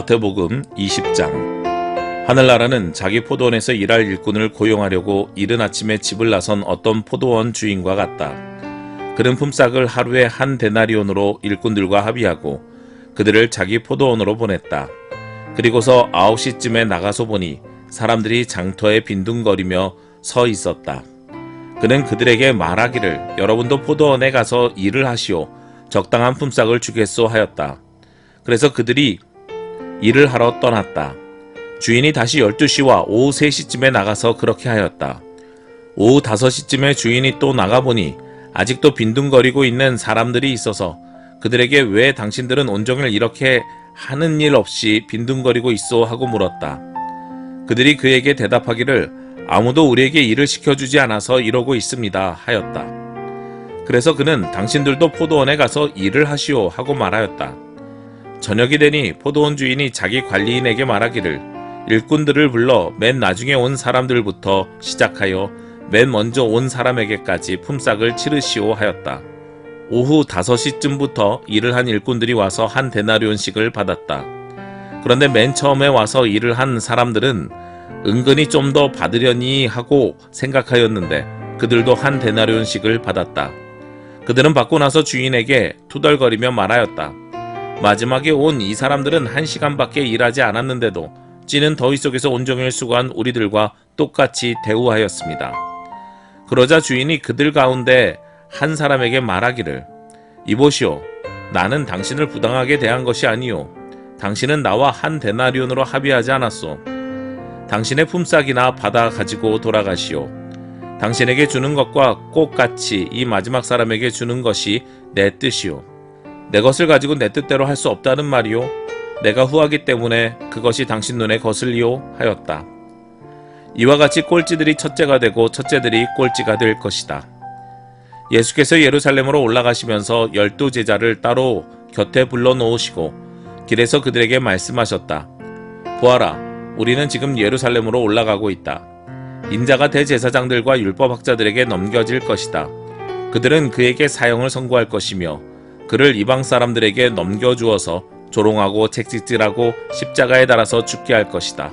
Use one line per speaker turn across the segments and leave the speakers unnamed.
마태복음 20장 하늘나라는 자기 포도원에서 일할 일꾼을 고용하려고 이른 아침에 집을 나선 어떤 포도원 주인과 같다. 그는 품삯을 하루에 한 데나리온으로 일꾼들과 합의하고 그들을 자기 포도원으로 보냈다. 그리고서 9시쯤에 나가서 보니 사람들이 장터에 빈둥거리며 서 있었다. 그는 그들에게 말하기를 여러분도 포도원에 가서 일을 하시오. 적당한 품삯을 주겠소 하였다. 그래서 그들이 일을 하러 떠났다. 주인이 다시 12시와 오후 3시쯤에 나가서 그렇게 하였다. 오후 5시쯤에 주인이 또 나가보니 아직도 빈둥거리고 있는 사람들이 있어서 그들에게 왜 당신들은 온종일 이렇게 하는 일 없이 빈둥거리고 있어 하고 물었다. 그들이 그에게 대답하기를 아무도 우리에게 일을 시켜주지 않아서 이러고 있습니다 하였다. 그래서 그는 당신들도 포도원에 가서 일을 하시오 하고 말하였다. 저녁이 되니 포도원 주인이 자기 관리인에게 말하기를 일꾼들을 불러 맨 나중에 온 사람들부터 시작하여 맨 먼저 온 사람에게까지 품삯을 치르시오 하였다. 오후 5시쯤부터 일을 한 일꾼들이 와서 한 데나리온씩을 받았다. 그런데 맨 처음에 와서 일을 한 사람들은 은근히 좀 더 받으려니 하고 생각하였는데 그들도 한 데나리온씩을 받았다. 그들은 받고 나서 주인에게 투덜거리며 말하였다. 마지막에 온 이 사람들은 한 시간밖에 일하지 않았는데도 찌는 더위 속에서 온종일 수고한 우리들과 똑같이 대우하였습니다. 그러자 주인이 그들 가운데 한 사람에게 말하기를 이보시오 나는 당신을 부당하게 대한 것이 아니오 당신은 나와 한 데나리온으로 합의하지 않았소. 당신의 품삯이나 받아 가지고 돌아가시오. 당신에게 주는 것과 똑같이 이 마지막 사람에게 주는 것이 내 뜻이오 내 것을 가지고 내 뜻대로 할 수 없다는 말이오 내가 후하기 때문에 그것이 당신 눈에 거슬리오 하였다 이와 같이 꼴찌들이 첫째가 되고 첫째들이 꼴찌가 될 것이다. 예수께서 예루살렘으로 올라가시면서 열두 제자를 따로 곁에 불러 놓으시고 길에서 그들에게 말씀하셨다. 보아라, 우리는 지금 예루살렘으로 올라가고 있다. 인자가 대제사장들과 율법학자들에게 넘겨질 것이다. 그들은 그에게 사형을 선고할 것이며 그를 이방 사람들에게 넘겨주어서 조롱하고 책찍질하고 십자가에 달아서 죽게 할 것이다.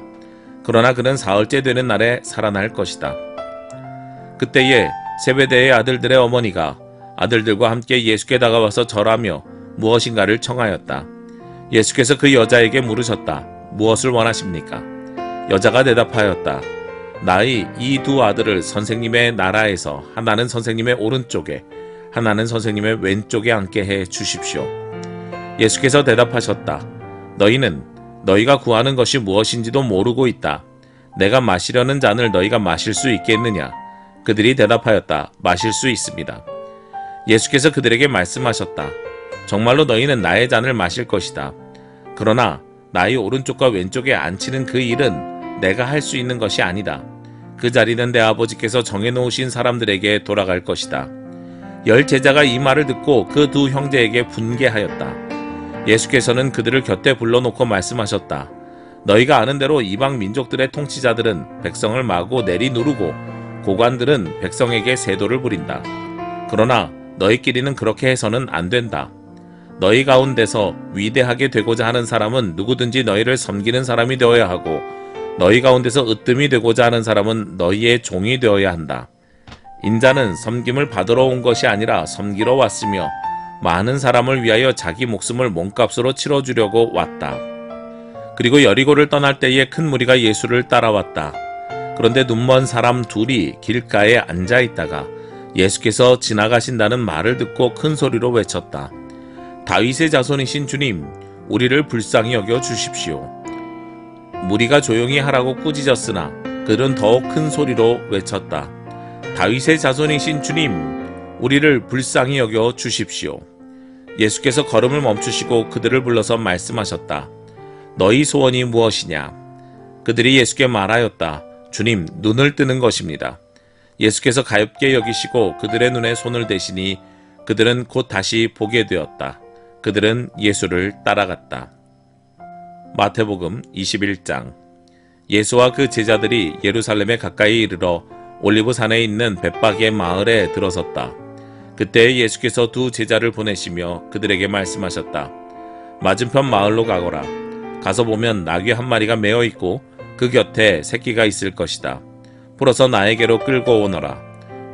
그러나 그는 사흘째 되는 날에 살아날 것이다. 그때에 세베대의 아들들의 어머니가 아들들과 함께 예수께 다가와서 절하며 무엇인가를 청하였다. 예수께서 그 여자에게 물으셨다. 무엇을 원하십니까? 여자가 대답하였다. 나의 이 두 아들을 선생님의 나라에서 하나는 선생님의 오른쪽에 하나는 선생님의 왼쪽에 앉게 해 주십시오. 예수께서 대답하셨다. 너희는 너희가 구하는 것이 무엇인지도 모르고 있다. 내가 마시려는 잔을 너희가 마실 수 있겠느냐? 그들이 대답하였다. 마실 수 있습니다. 예수께서 그들에게 말씀하셨다. 정말로 너희는 나의 잔을 마실 것이다. 그러나 나의 오른쪽과 왼쪽에 앉히는 그 일은 내가 할 수 있는 것이 아니다. 그 자리는 내 아버지께서 정해놓으신 사람들에게 돌아갈 것이다. 열 제자가 이 말을 듣고 그 두 형제에게 분개하였다. 예수께서는 그들을 곁에 불러놓고 말씀하셨다. 너희가 아는 대로 이방 민족들의 통치자들은 백성을 마구 내리누르고 고관들은 백성에게 세도를 부린다. 그러나 너희끼리는 그렇게 해서는 안 된다. 너희 가운데서 위대하게 되고자 하는 사람은 누구든지 너희를 섬기는 사람이 되어야 하고 너희 가운데서 으뜸이 되고자 하는 사람은 너희의 종이 되어야 한다. 인자는 섬김을 받으러 온 것이 아니라 섬기러 왔으며 많은 사람을 위하여 자기 목숨을 몸값으로 치러주려고 왔다. 그리고 여리고를 떠날 때에 큰 무리가 예수를 따라왔다. 그런데 눈먼 사람 둘이 길가에 앉아 있다가 예수께서 지나가신다는 말을 듣고 큰 소리로 외쳤다. 다윗의 자손이신 주님, 우리를 불쌍히 여겨 주십시오. 무리가 조용히 하라고 꾸짖었으나 그들은 더욱 큰 소리로 외쳤다. 다윗의 자손이신 주님, 우리를 불쌍히 여겨 주십시오. 예수께서 걸음을 멈추시고 그들을 불러서 말씀하셨다. 너희 소원이 무엇이냐? 그들이 예수께 말하였다. 주님, 눈을 뜨는 것입니다. 예수께서 가엾게 여기시고 그들의 눈에 손을 대시니 그들은 곧 다시 보게 되었다. 그들은 예수를 따라갔다. 마태복음 21장 예수와 그 제자들이 예루살렘에 가까이 이르러 올리브산에 있는 벳바기의 마을에 들어섰다. 그때 예수께서 두 제자를 보내시며 그들에게 말씀하셨다. 맞은편 마을로 가거라. 가서 보면 나귀 한 마리가 메어 있고 그 곁에 새끼가 있을 것이다. 풀어서 나에게로 끌고 오너라.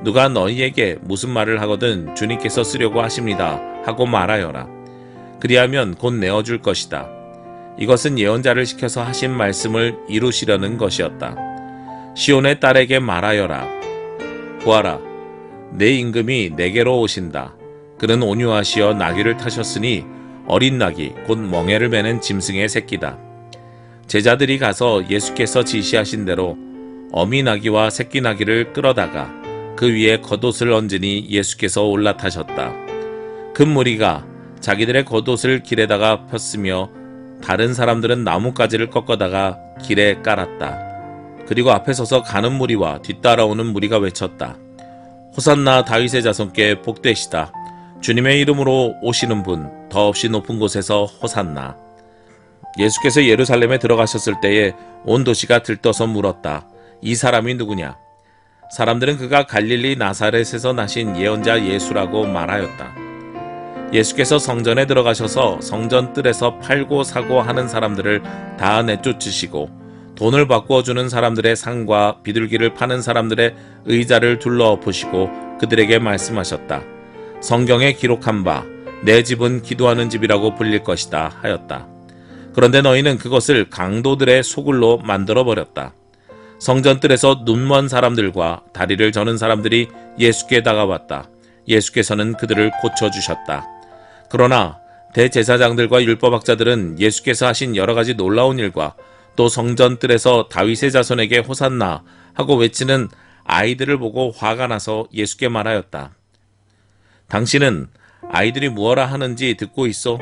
누가 너희에게 무슨 말을 하거든 주님께서 쓰려고 하십니다. 하고 말하여라. 그리하면 곧 내어줄 것이다. 이것은 예언자를 시켜서 하신 말씀을 이루시려는 것이었다. 시온의 딸에게 말하여라. 보아라. 내 임금이 내게로 오신다. 그는 온유하시어 나귀를 타셨으니 어린 나귀 곧 멍에를 매는 짐승의 새끼다. 제자들이 가서 예수께서 지시하신 대로 어미 나귀와 새끼 나귀를 끌어다가 그 위에 겉옷을 얹으니 예수께서 올라타셨다. 큰 무리가 자기들의 겉옷을 길에다가 폈으며 다른 사람들은 나뭇가지를 꺾어다가 길에 깔았다. 그리고 앞에 서서 가는 무리와 뒤따라오는 무리가 외쳤다. 호산나 다윗의 자손께 복되시다. 주님의 이름으로 오시는 분 더없이 높은 곳에서 호산나. 예수께서 예루살렘에 들어가셨을 때에 온 도시가 들떠서 물었다. 이 사람이 누구냐? 사람들은 그가 갈릴리 나사렛에서 나신 예언자 예수라고 말하였다. 예수께서 성전에 들어가셔서 성전 뜰에서 팔고 사고 하는 사람들을 다 내쫓으시고 돈을 바꾸어 주는 사람들의 상과 비둘기를 파는 사람들의 의자를 둘러 엎으시고 그들에게 말씀하셨다. 성경에 기록한 바 내 집은 기도하는 집이라고 불릴 것이다 하였다. 그런데 너희는 그것을 강도들의 소굴로 만들어 버렸다. 성전 뜰에서 눈먼 사람들과 다리를 저는 사람들이 예수께 다가왔다. 예수께서는 그들을 고쳐 주셨다. 그러나 대제사장들과 율법학자들은 예수께서 하신 여러 가지 놀라운 일과 또 성전 뜰에서 다윗의 자손에게 호산나 하고 외치는 아이들을 보고 화가 나서 예수께 말하였다. 당신은 아이들이 무엇라 하는지 듣고 있어?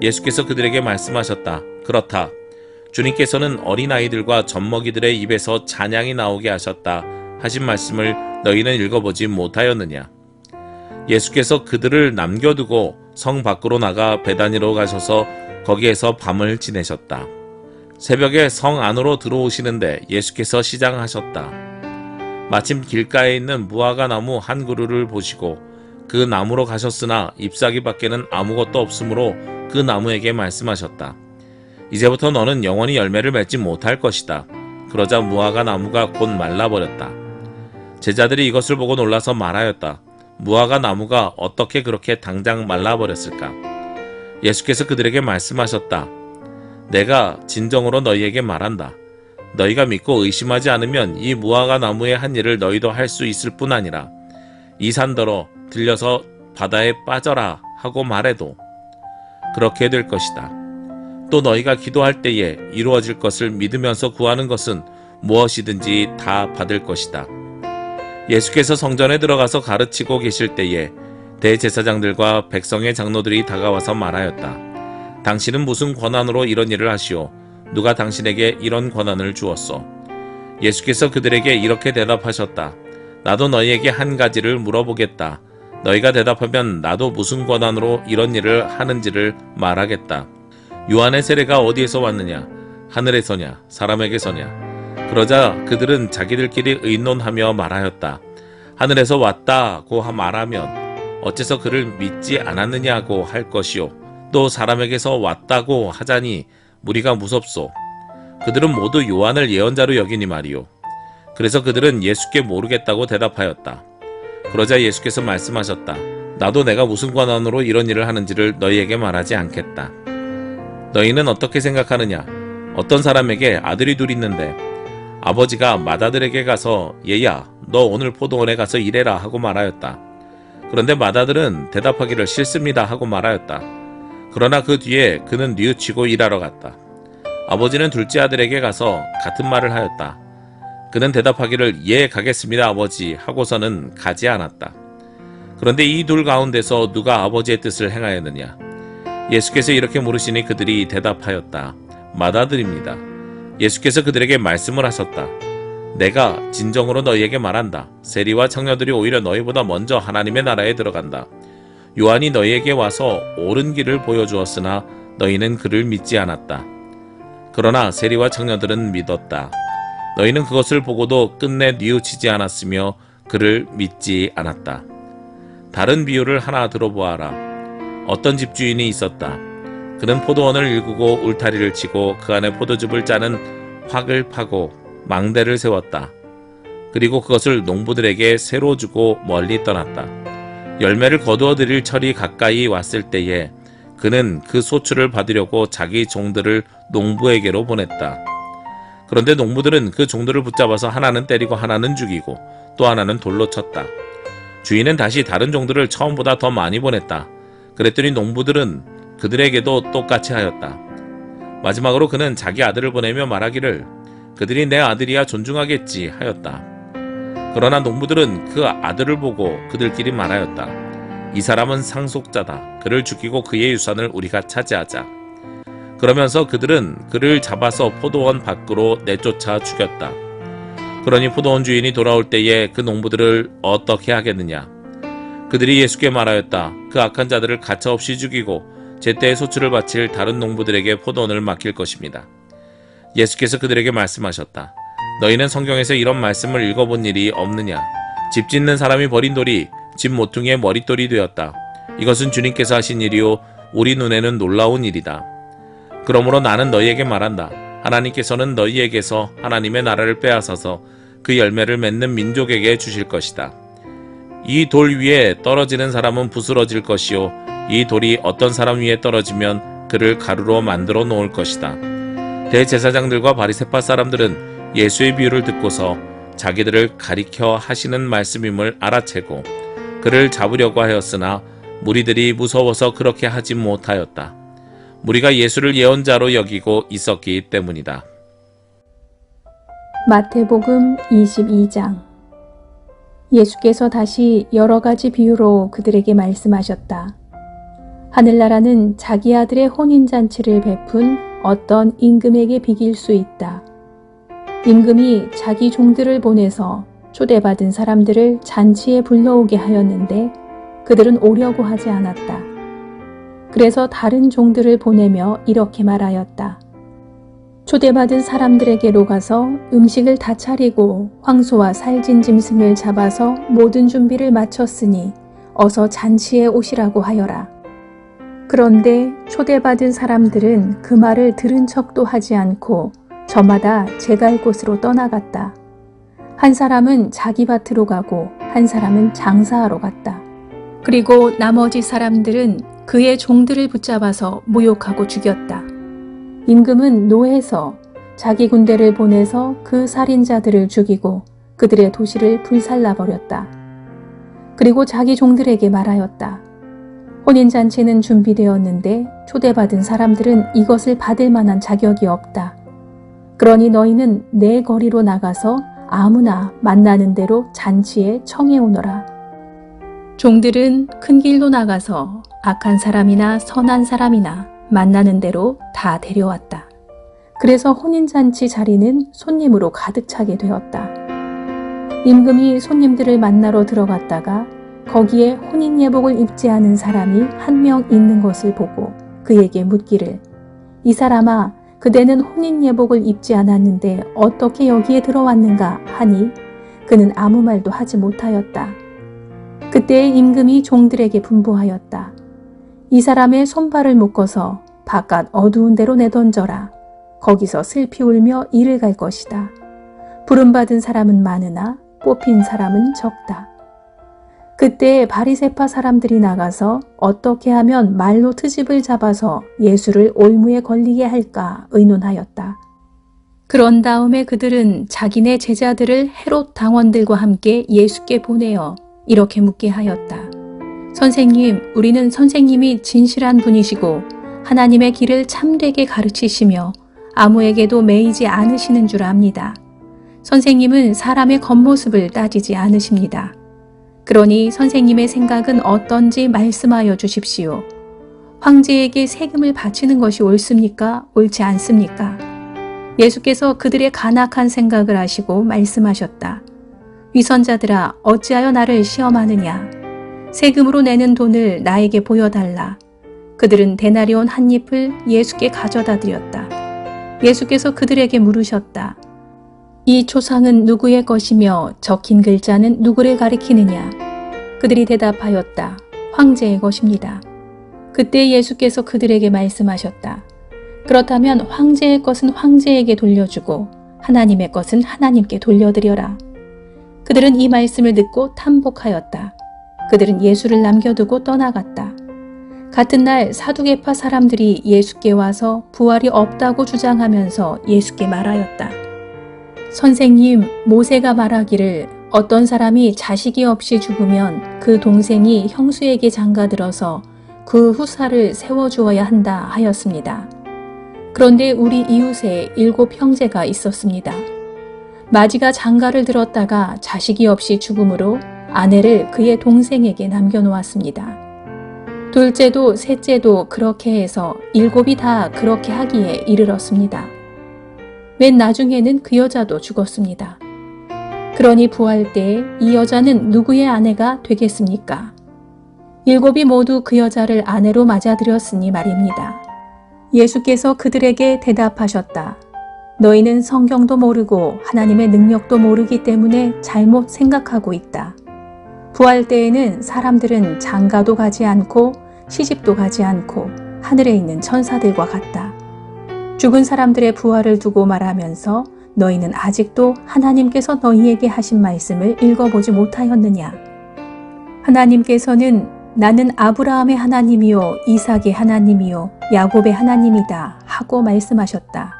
예수께서 그들에게 말씀하셨다. 그렇다. 주님께서는 어린아이들과 젖먹이들의 입에서 찬양이 나오게 하셨다. 하신 말씀을 너희는 읽어보지 못하였느냐? 예수께서 그들을 남겨두고 성 밖으로 나가 베다니로 가셔서 거기에서 밤을 지내셨다. 새벽에 성 안으로 들어오시는데 예수께서 시장하셨다. 마침 길가에 있는 무화과 나무 한 그루를 보시고 그 나무로 가셨으나 잎사귀 밖에는 아무것도 없으므로 그 나무에게 말씀하셨다. 이제부터 너는 영원히 열매를 맺지 못할 것이다. 그러자 무화과 나무가 곧 말라버렸다. 제자들이 이것을 보고 놀라서 말하였다. 무화과 나무가 어떻게 그렇게 당장 말라버렸을까? 예수께서 그들에게 말씀하셨다. 내가 진정으로 너희에게 말한다. 너희가 믿고 의심하지 않으면 이 무화과 나무의 한 일을 너희도 할 수 있을 뿐 아니라 이 산더러 들려서 바다에 빠져라 하고 말해도 그렇게 될 것이다. 또 너희가 기도할 때에 이루어질 것을 믿으면서 구하는 것은 무엇이든지 다 받을 것이다. 예수께서 성전에 들어가서 가르치고 계실 때에 대제사장들과 백성의 장로들이 다가와서 말하였다. 당신은 무슨 권한으로 이런 일을 하시오? 누가 당신에게 이런 권한을 주었소? 예수께서 그들에게 이렇게 대답하셨다. 나도 너희에게 한 가지를 물어보겠다. 너희가 대답하면 나도 무슨 권한으로 이런 일을 하는지를 말하겠다. 요한의 세례가 어디에서 왔느냐? 하늘에서냐? 사람에게서냐? 그러자 그들은 자기들끼리 의논하며 말하였다. 하늘에서 왔다고 말하면 어째서 그를 믿지 않았느냐고 할 것이요. 또 사람에게서 왔다고 하자니 무리가 무섭소. 그들은 모두 요한을 예언자로 여기니 말이요. 그래서 그들은 예수께 모르겠다고 대답하였다. 그러자 예수께서 말씀하셨다. 나도 내가 무슨 권한으로 이런 일을 하는지를 너희에게 말하지 않겠다. 너희는 어떻게 생각하느냐? 어떤 사람에게 아들이 둘 있는데 아버지가 맏아들에게 가서 얘야 너 오늘 포도원에 가서 일해라 하고 말하였다. 그런데 맏아들은 대답하기를 싫습니다 하고 말하였다. 그러나 그 뒤에 그는 뉘우치고 일하러 갔다. 아버지는 둘째 아들에게 가서 같은 말을 하였다. 그는 대답하기를 예 가겠습니다 아버지 하고서는 가지 않았다. 그런데 이 둘 가운데서 누가 아버지의 뜻을 행하였느냐? 예수께서 이렇게 물으시니 그들이 대답하였다. 맏아들입니다. 예수께서 그들에게 말씀을 하셨다. 내가 진정으로 너희에게 말한다. 세리와 청녀들이 오히려 너희보다 먼저 하나님의 나라에 들어간다. 요한이 너희에게 와서 옳은 길을 보여주었으나 너희는 그를 믿지 않았다. 그러나 세리와 청녀들은 믿었다. 너희는 그것을 보고도 끝내 뉘우치지 않았으며 그를 믿지 않았다. 다른 비유를 하나 들어보아라. 어떤 집주인이 있었다. 그 그는 포도원을 일구고 울타리를 치고 그 안에 포도즙을 짜는 확을 파고 망대를 세웠다. 그리고 그것을 농부들에게 새로 주고 멀리 떠났다. 열매를 거두어 들일 철이 가까이 왔을 때에 그는 그 소출을 받으려고 자기 종들을 농부에게로 보냈다. 그런데 농부들은 그 종들을 붙잡아서 하나는 때리고 하나는 죽이고 또 하나는 돌로 쳤다. 주인은 다시 다른 종들을 처음보다 더 많이 보냈다. 그랬더니 농부들은 그들에게도 똑같이 하였다. 마지막으로 그는 자기 아들을 보내며 말하기를 그들이 내 아들이야 존중하겠지 하였다. 그러나 농부들은 그 아들을 보고 그들끼리 말하였다. 이 사람은 상속자다. 그를 죽이고 그의 유산을 우리가 차지하자. 그러면서 그들은 그를 잡아서 포도원 밖으로 내쫓아 죽였다. 그러니 포도원 주인이 돌아올 때에 그 농부들을 어떻게 하겠느냐? 그들이 예수께 말하였다. 그 악한 자들을 가차없이 죽이고 제때의 소출을 바칠 다른 농부들에게 포도원을 맡길 것입니다. 예수께서 그들에게 말씀하셨다. 너희는 성경에서 이런 말씀을 읽어본 일이 없느냐? 집 짓는 사람이 버린 돌이 집 모퉁이의 머릿돌이 되었다. 이것은 주님께서 하신 일이요 우리 눈에는 놀라운 일이다. 그러므로 나는 너희에게 말한다. 하나님께서는 너희에게서 하나님의 나라를 빼앗아서 그 열매를 맺는 민족에게 주실 것이다. 이 돌 위에 떨어지는 사람은 부스러질 것이요 이 돌이 어떤 사람 위에 떨어지면 그를 가루로 만들어 놓을 것이다. 대제사장들과 바리새파 사람들은 예수의 비유를 듣고서 자기들을 가리켜 하시는 말씀임을 알아채고 그를 잡으려고 하였으나 무리들이 무서워서 그렇게 하지 못하였다. 무리가 예수를 예언자로 여기고 있었기 때문이다.
마태복음 22장 예수께서 다시 여러 가지 비유로 그들에게 말씀하셨다. 하늘나라는 자기 아들의 혼인잔치를 베푼 어떤 임금에게 비길 수 있다. 임금이 자기 종들을 보내서 초대받은 사람들을 잔치에 불러오게 하였는데 그들은 오려고 하지 않았다. 그래서 다른 종들을 보내며 이렇게 말하였다. 초대받은 사람들에게로 가서 음식을 다 차리고 황소와 살진 짐승을 잡아서 모든 준비를 마쳤으니 어서 잔치에 오시라고 하여라. 그런데 초대받은 사람들은 그 말을 들은 척도 하지 않고 저마다 제갈 곳으로 떠나갔다. 한 사람은 자기 밭으로 가고 한 사람은 장사하러 갔다. 그리고 나머지 사람들은 그의 종들을 붙잡아서 모욕하고 죽였다. 임금은 노해서 자기 군대를 보내서 그 살인자들을 죽이고 그들의 도시를 불살라 버렸다. 그리고 자기 종들에게 말하였다. 혼인잔치는 준비되었는데 초대받은 사람들은 이것을 받을 만한 자격이 없다. 그러니 너희는 내 거리로 나가서 아무나 만나는 대로 잔치에 청해 오너라. 종들은 큰 길로 나가서 악한 사람이나 선한 사람이나 만나는 대로 다 데려왔다. 그래서 혼인잔치 자리는 손님으로 가득 차게 되었다. 임금이 손님들을 만나러 들어갔다가 거기에 혼인 예복을 입지 않은 사람이 한 명 있는 것을 보고 그에게 묻기를 이 사람아 그대는 혼인 예복을 입지 않았는데 어떻게 여기에 들어왔는가 하니 그는 아무 말도 하지 못하였다. 그때 임금이 종들에게 분부하였다. 이 사람의 손발을 묶어서 바깥 어두운 데로 내던져라. 거기서 슬피 울며 일을 갈 것이다. 부름받은 사람은 많으나 뽑힌 사람은 적다. 그때 바리세파 사람들이 나가서 어떻게 하면 말로 트집을 잡아서 예수를 올무에 걸리게 할까 의논하였다. 그런 다음에 그들은 자기네 제자들을 헤롯 당원들과 함께 예수께 보내어 이렇게 묻게 하였다. 선생님, 우리는 선생님이 진실한 분이시고 하나님의 길을 참되게 가르치시며 아무에게도 매이지 않으시는 줄 압니다. 선생님은 사람의 겉모습을 따지지 않으십니다. 그러니 선생님의 생각은 어떤지 말씀하여 주십시오. 황제에게 세금을 바치는 것이 옳습니까? 옳지 않습니까? 예수께서 그들의 간악한 생각을 아시고 말씀하셨다. 위선자들아, 어찌하여 나를 시험하느냐? 세금으로 내는 돈을 나에게 보여달라. 그들은 데나리온 한 잎을 예수께 가져다 드렸다. 예수께서 그들에게 물으셨다. 이 초상은 누구의 것이며 적힌 글자는 누구를 가리키느냐? 그들이 대답하였다. 황제의 것입니다. 그때 예수께서 그들에게 말씀하셨다. 그렇다면 황제의 것은 황제에게 돌려주고 하나님의 것은 하나님께 돌려드려라. 그들은 이 말씀을 듣고 탐복하였다. 그들은 예수를 남겨두고 떠나갔다. 같은 날 사두개파 사람들이 예수께 와서 부활이 없다고 주장하면서 예수께 말하였다. 선생님, 모세가 말하기를 어떤 사람이 자식이 없이 죽으면 그 동생이 형수에게 장가들어서 그 후사를 세워주어야 한다 하였습니다. 그런데 우리 이웃에 일곱 형제가 있었습니다. 마지가 장가를 들었다가 자식이 없이 죽음으로 아내를 그의 동생에게 남겨놓았습니다. 둘째도 셋째도 그렇게 해서 일곱이 다 그렇게 하기에 이르렀습니다. 맨 나중에는 그 여자도 죽었습니다. 그러니 부활 때 이 여자는 누구의 아내가 되겠습니까? 일곱이 모두 그 여자를 아내로 맞아들였으니 말입니다. 예수께서 그들에게 대답하셨다. 너희는 성경도 모르고 하나님의 능력도 모르기 때문에 잘못 생각하고 있다. 부활 때에는 사람들은 장가도 가지 않고 시집도 가지 않고 하늘에 있는 천사들과 같다. 죽은 사람들의 부활을 두고 말하면서 너희는 아직도 하나님께서 너희에게 하신 말씀을 읽어보지 못하였느냐? 하나님께서는 나는 아브라함의 하나님이요, 이삭의 하나님이요, 야곱의 하나님이다 하고 말씀하셨다.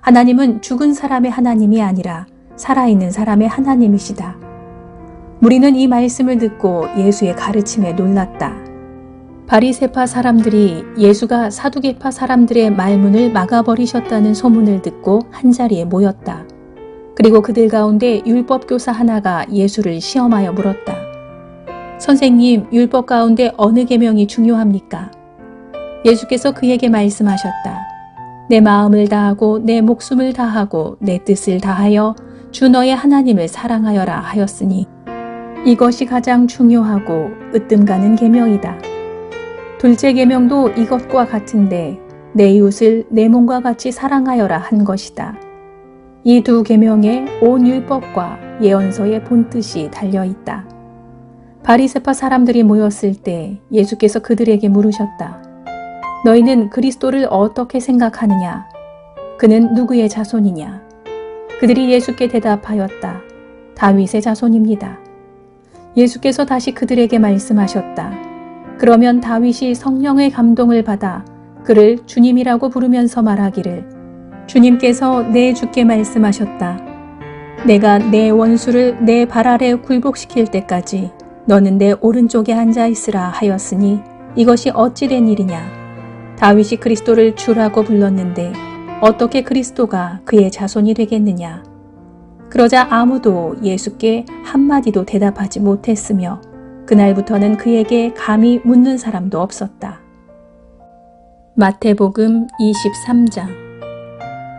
하나님은 죽은 사람의 하나님이 아니라 살아있는 사람의 하나님이시다. 우리는 이 말씀을 듣고 예수의 가르침에 놀랐다. 바리세파 사람들이 예수가 사두개파 사람들의 말문을 막아버리셨다는 소문을 듣고 한자리에 모였다. 그리고 그들 가운데 율법교사 하나가 예수를 시험하여 물었다. 선생님, 율법 가운데 어느 계명이 중요합니까? 예수께서 그에게 말씀하셨다. 내 마음을 다하고 내 목숨을 다하고 내 뜻을 다하여 주 너의 하나님을 사랑하여라 하였으니 이것이 가장 중요하고 으뜸 가는 계명이다. 둘째 계명도 이것과 같은데 내 이웃을 내 몸과 같이 사랑하여라 한 것이다. 이 두 계명에 온 율법과 예언서의 본뜻이 달려 있다. 바리새파 사람들이 모였을 때 예수께서 그들에게 물으셨다. 너희는 그리스도를 어떻게 생각하느냐? 그는 누구의 자손이냐? 그들이 예수께 대답하였다. 다윗의 자손입니다. 예수께서 다시 그들에게 말씀하셨다. 그러면 다윗이 성령의 감동을 받아 그를 주님이라고 부르면서 말하기를 주님께서 내 주께 말씀하셨다. 내가 내 원수를 내 발 아래 굴복시킬 때까지 너는 내 오른쪽에 앉아 있으라 하였으니 이것이 어찌 된 일이냐? 다윗이 그리스도를 주라고 불렀는데 어떻게 그리스도가 그의 자손이 되겠느냐? 그러자 아무도 예수께 한마디도 대답하지 못했으며 그날부터는 그에게 감히 묻는 사람도 없었다. 마태복음 23장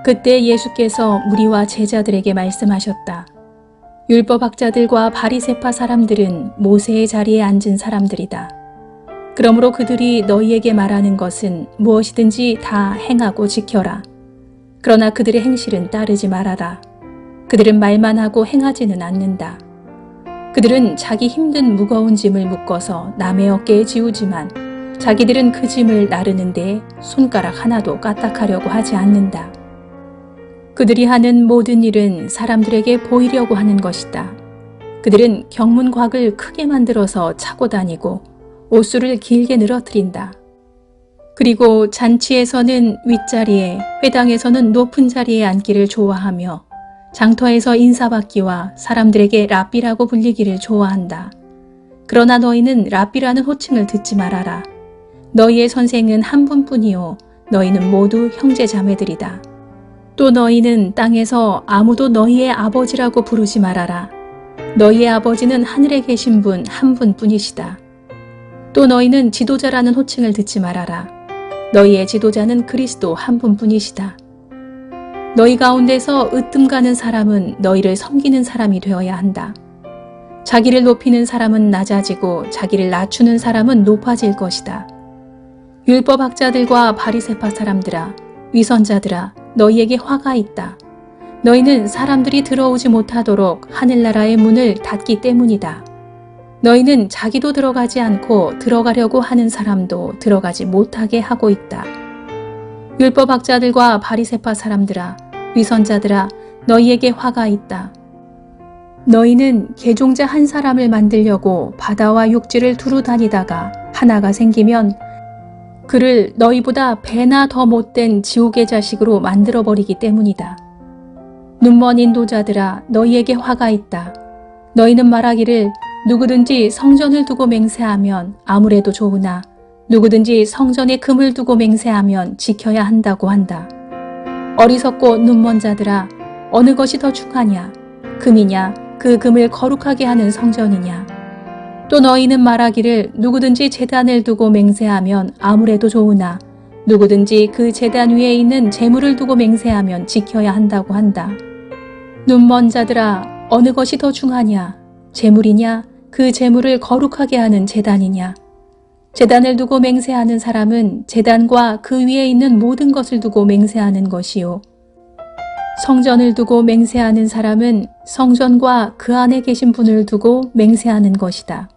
그때 예수께서 무리와 제자들에게 말씀하셨다. 율법학자들과 바리세파 사람들은 모세의 자리에 앉은 사람들이다. 그러므로 그들이 너희에게 말하는 것은 무엇이든지 다 행하고 지켜라. 그러나 그들의 행실은 따르지 말아라. 그들은 말만 하고 행하지는 않는다. 그들은 자기 힘든 무거운 짐을 묶어서 남의 어깨에 지우지만 자기들은 그 짐을 나르는데 손가락 하나도 까딱하려고 하지 않는다. 그들이 하는 모든 일은 사람들에게 보이려고 하는 것이다. 그들은 경문곽을 크게 만들어서 차고 다니고 옷수를 길게 늘어뜨린다. 그리고 잔치에서는 윗자리에, 회당에서는 높은 자리에 앉기를 좋아하며 장터에서 인사받기와 사람들에게 랍비라고 불리기를 좋아한다. 그러나 너희는 랍비라는 호칭을 듣지 말아라. 너희의 선생은 한 분뿐이요. 너희는 모두 형제 자매들이다. 또 너희는 땅에서 아무도 너희의 아버지라고 부르지 말아라. 너희의 아버지는 하늘에 계신 분 한 분뿐이시다. 또 너희는 지도자라는 호칭을 듣지 말아라. 너희의 지도자는 그리스도 한 분뿐이시다. 너희 가운데서 으뜸 가는 사람은 너희를 섬기는 사람이 되어야 한다. 자기를 높이는 사람은 낮아지고 자기를 낮추는 사람은 높아질 것이다. 율법학자들과 바리세파 사람들아, 위선자들아, 너희에게 화가 있다. 너희는 사람들이 들어오지 못하도록 하늘나라의 문을 닫기 때문이다. 너희는 자기도 들어가지 않고 들어가려고 하는 사람도 들어가지 못하게 하고 있다. 율법학자들과 바리새파 사람들아, 위선자들아, 너희에게 화가 있다. 너희는 개종자 한 사람을 만들려고 바다와 육지를 두루 다니다가 하나가 생기면 그를 너희보다 배나 더 못된 지옥의 자식으로 만들어버리기 때문이다. 눈먼 인도자들아 너희에게 화가 있다. 너희는 말하기를 누구든지 성전을 두고 맹세하면 아무래도 좋으나 누구든지 성전에 금을 두고 맹세하면 지켜야 한다고 한다. 어리석고 눈먼 자들아 어느 것이 더 중하냐? 금이냐? 그 금을 거룩하게 하는 성전이냐? 또 너희는 말하기를 누구든지 재단을 두고 맹세하면 아무래도 좋으나 누구든지 그 재단 위에 있는 재물을 두고 맹세하면 지켜야 한다고 한다. 눈먼 자들아 어느 것이 더 중하냐? 재물이냐? 그 재물을 거룩하게 하는 재단이냐 재단을 두고 맹세하는 사람은 재단과 그 위에 있는 모든 것을 두고 맹세하는 것이요 성전을 두고 맹세하는 사람은 성전과 그 안에 계신 분을 두고 맹세하는 것이다.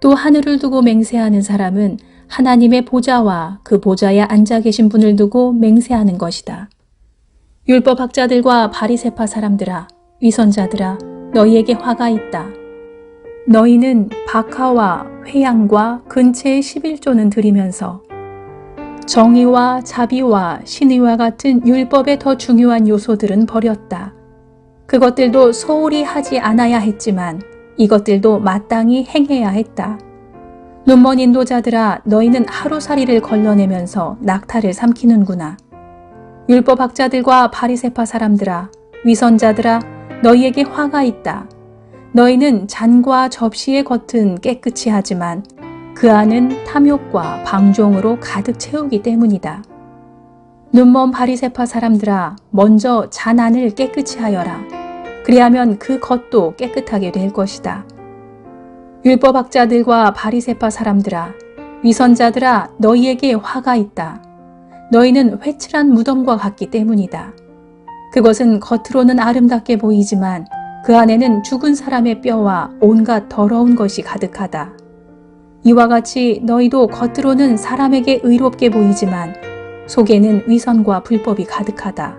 또 하늘을 두고 맹세하는 사람은 하나님의 보좌와 그 보좌에 앉아 계신 분을 두고 맹세하는 것이다. 율법학자들과 바리새파 사람들아, 위선자들아, 너희에게 화가 있다. 너희는 박하와 회양과 근체의 11조는 드리면서 정의와 자비와 신의와 같은 율법의 더 중요한 요소들은 버렸다. 그것들도 소홀히 하지 않아야 했지만 이것들도 마땅히 행해야 했다. 눈먼 인도자들아 너희는 하루살이를 걸러내면서 낙타를 삼키는구나. 율법학자들과 바리새파 사람들아 위선자들아 너희에게 화가 있다. 너희는 잔과 접시의 겉은 깨끗이 하지만 그 안은 탐욕과 방종으로 가득 채우기 때문이다. 눈먼 바리새파 사람들아 먼저 잔 안을 깨끗이 하여라. 그리하면 그 겉도 깨끗하게 될 것이다. 율법학자들과 바리새파 사람들아 위선자들아 너희에게 화가 있다. 너희는 회칠한 무덤과 같기 때문이다. 그것은 겉으로는 아름답게 보이지만 그 안에는 죽은 사람의 뼈와 온갖 더러운 것이 가득하다. 이와 같이 너희도 겉으로는 사람에게 의롭게 보이지만 속에는 위선과 불법이 가득하다.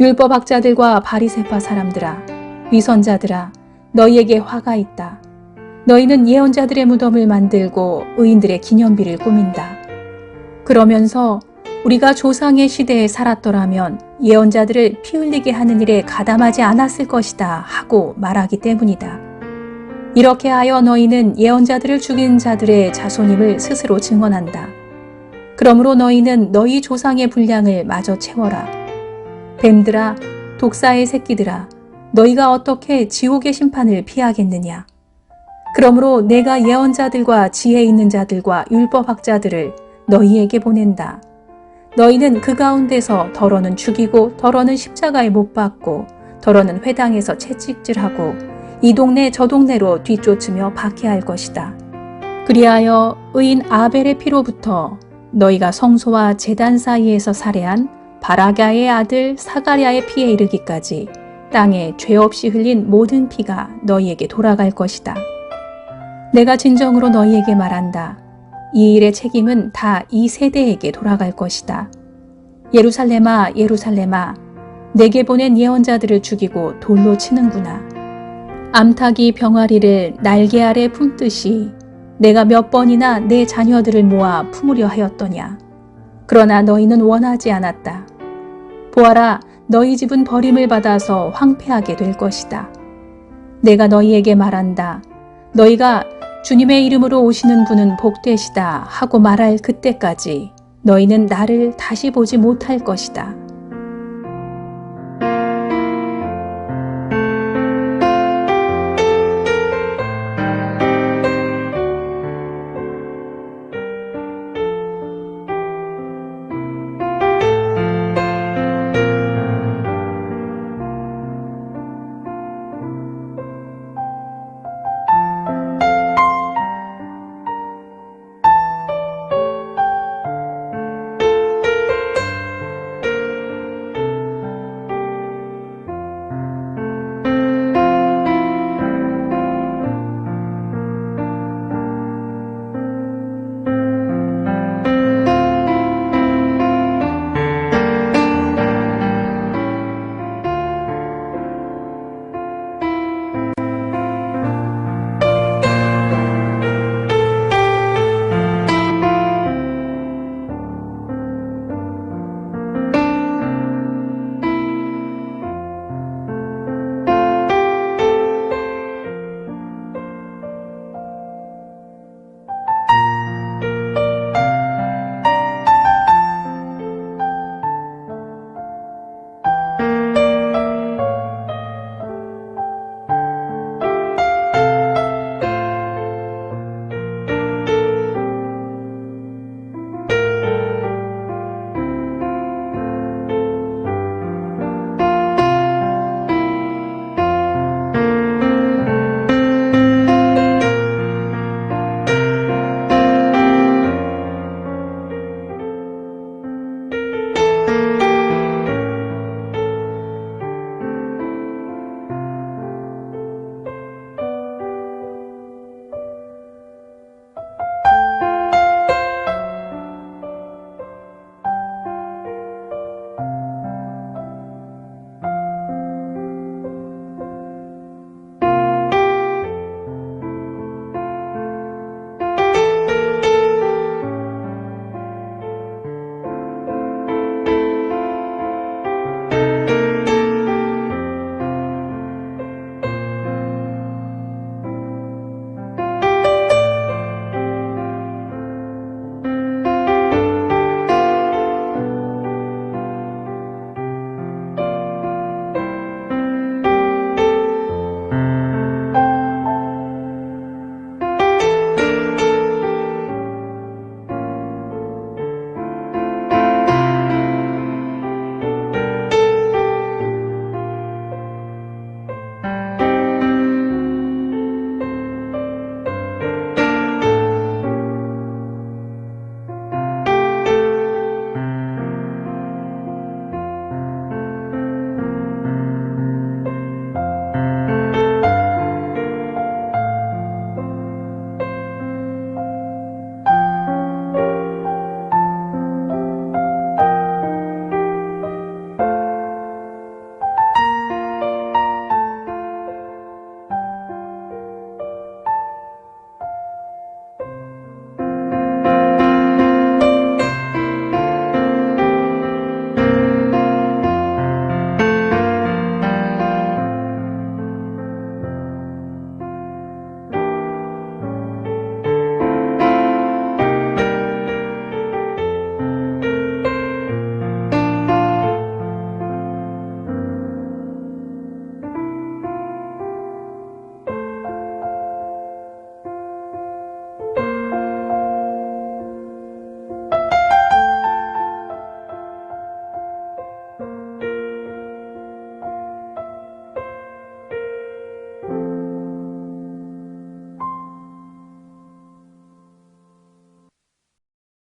율법학자들과 바리새파 사람들아, 위선자들아, 너희에게 화가 있다. 너희는 예언자들의 무덤을 만들고 의인들의 기념비를 꾸민다. 그러면서 우리가 조상의 시대에 살았더라면 예언자들을 피 흘리게 하는 일에 가담하지 않았을 것이다 하고 말하기 때문이다. 이렇게 하여 너희는 예언자들을 죽인 자들의 자손임을 스스로 증언한다. 그러므로 너희는 너희 조상의 분량을 마저 채워라. 뱀들아, 독사의 새끼들아, 너희가 어떻게 지옥의 심판을 피하겠느냐? 그러므로 내가 예언자들과 지혜 있는 자들과 율법학자들을 너희에게 보낸다. 너희는 그 가운데서 더러는 죽이고 더러는 십자가에 못 박고 더러는 회당에서 채찍질하고 이 동네 저 동네로 뒤쫓으며 박해할 것이다. 그리하여 의인 아벨의 피로부터 너희가 성소와 제단 사이에서 살해한 바라가의 아들 사가랴의 피에 이르기까지 땅에 죄 없이 흘린 모든 피가 너희에게 돌아갈 것이다. 내가 진정으로 너희에게 말한다. 이 일의 책임은 다 이 세대에게 돌아갈 것이다. 예루살렘아, 예루살렘아, 내게 보낸 예언자들을 죽이고 돌로 치는구나. 암탉이 병아리를 날개 아래 품듯이 내가 몇 번이나 내 자녀들을 모아 품으려 하였더냐. 그러나 너희는 원하지 않았다. 보아라, 너희 집은 버림을 받아서 황폐하게 될 것이다. 내가 너희에게 말한다. 너희가 주님의 이름으로 오시는 분은 복되시다 하고 말할 그때까지 너희는 나를 다시 보지 못할 것이다.